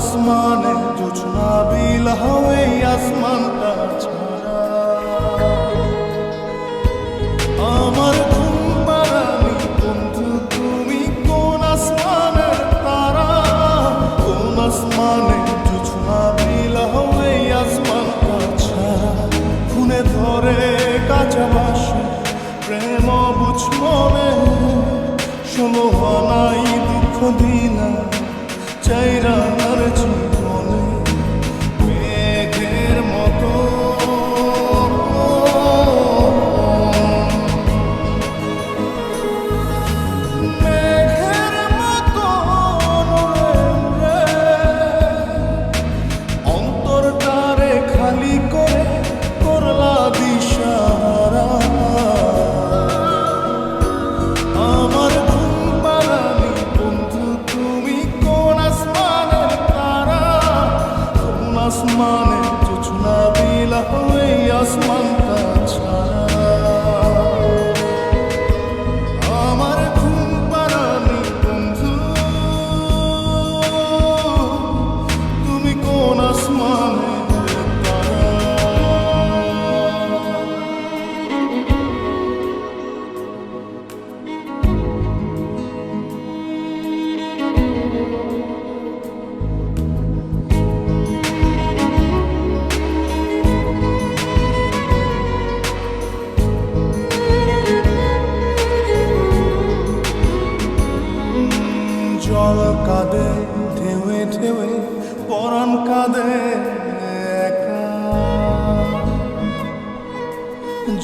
আসমানে জোছনা বিলহ এই আসমানটা ছাড়া আমার খুনে ধরে কাঁচা বাসে প্রেম বুঝ মনে শোনো নাই দুঃখ দিনা চাইরা জল কাঁদে ঢেউে ঢেউে পরাণ কাঁদে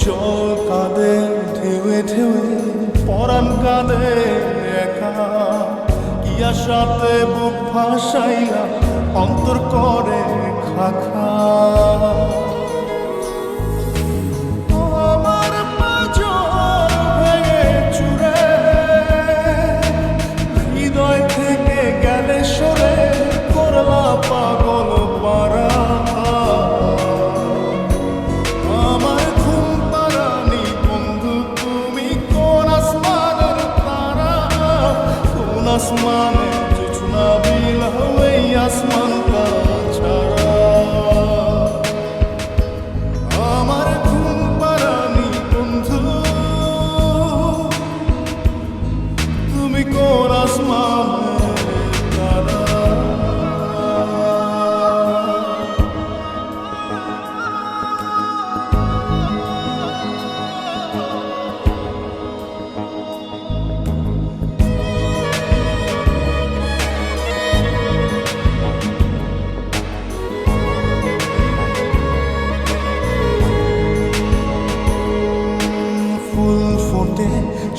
জল কাঁদে ঢেউে ঢেউে পরাণ কাঁদে একা। কি আশাতে বুক ভাসাইলা অন্তর করে খাখা। কোন আসমানে জোছনা বিল হই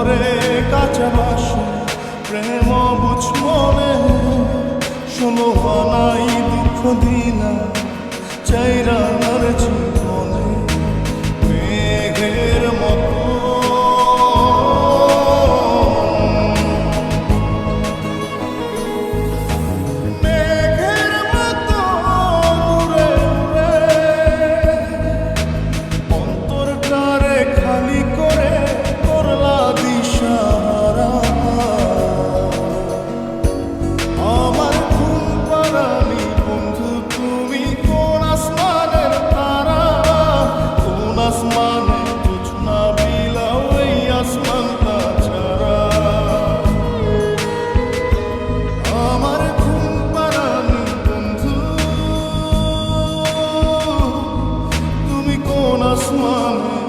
খুনে ধরে প্রেম বুঝ মনে। শোনো নাই দুঃখ দিনা চাইরা আর জীবনে তুমি কোন আসমানে